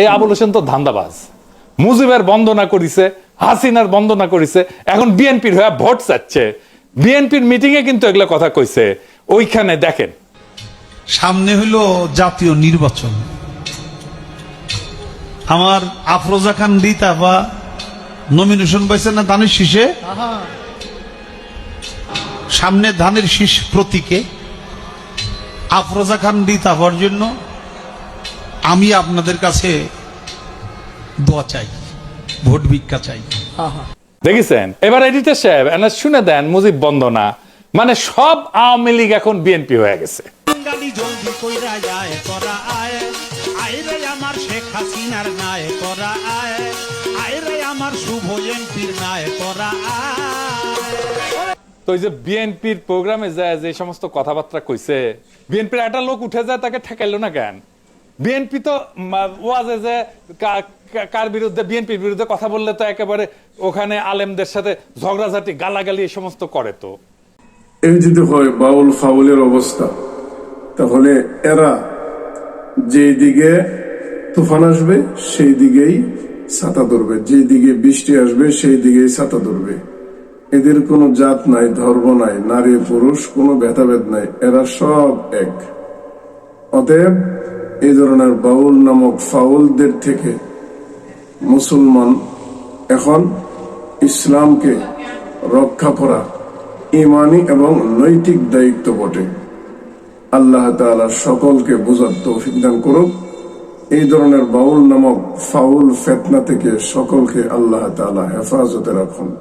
এই আবুল হোসেন তো ধান্দাবাজ। মুজিবের বন্দনা করিছে, হাসিনার বন্দনা করিছে, এখন বিএনপির হয়ে ভোট চাচ্ছে। বিএনপির মিটিং এ কিন্তু এগুলো কথা কইছে। ওইখানে দেখেন। সামনে হইল জাতীয় নির্বাচন। আমার আফরোজা খান রিতা বা নমিনেশন পাইছে না ধানের শীষে? সামনে ধানের শীষ প্রতীকে। আফরোজা খান রিতা হওয়ার জন্য আমি আপনাদের কাছে দোয়া চাই ভোট ভিক্ষা চাই। দেখেছেন? এবার এডিটর সাহেব এনা শুনে দেন মুজিব বন্দনা মানে সব আওয়ামী লীগ এখন বিএনপি হয়ে গেছে। বাঙালি জলদি কইরা যায় করা আয়। আয় রে আমার শেখ হাসিনার নায় করা আয়। আয় রে আমার শুভ এমপির নায় করা আয়। তো এই যে বিএনপির প্রোগ্রামে যায় যে সমস্ত কথাবার্তা কইছে বিএনপির একটা লোক উঠে যায় তাকে ঠেকাইলো না কেন? বিএনপি তো ওয়াজে যে কার বিরুদ্ধে, বিএনপির বিরুদ্ধে কথা বললে তো একেবারে ওখানে আলেমদের সাথে ঝগড়াঝাটি, গালাগালি এই সমস্ত করে তো। এই যদি হয় বাউল ফাউলের অবস্থা, তাহলে এরা যে দিকে তুফান আসবে, সেই দিকেই ছাতা ধরবে। যে দিকে বৃষ্টি আসবে, সেই দিকেই ছাতা ধরবে। এদের কোনো জাত নাই, ধর্ম নাই, নারী, পুরুষ, কোনো ভেদাভেদ নাই, এরা সব এক। অতএব এই ধরনের বাউল নামক ফাউলদের থেকে মুসলমান এখন ইসলামকে রক্ষা করা ইমানি এবং নৈতিক দায়িত্ব বটে। আল্লাহ তাআলা সকলকে বোঝার তৌফিক করুক। এই ধরনের বাউল নামক ফাউল ফেতনা থেকে সকলকে আল্লাহ তাআলা হেফাজতে রাখুন।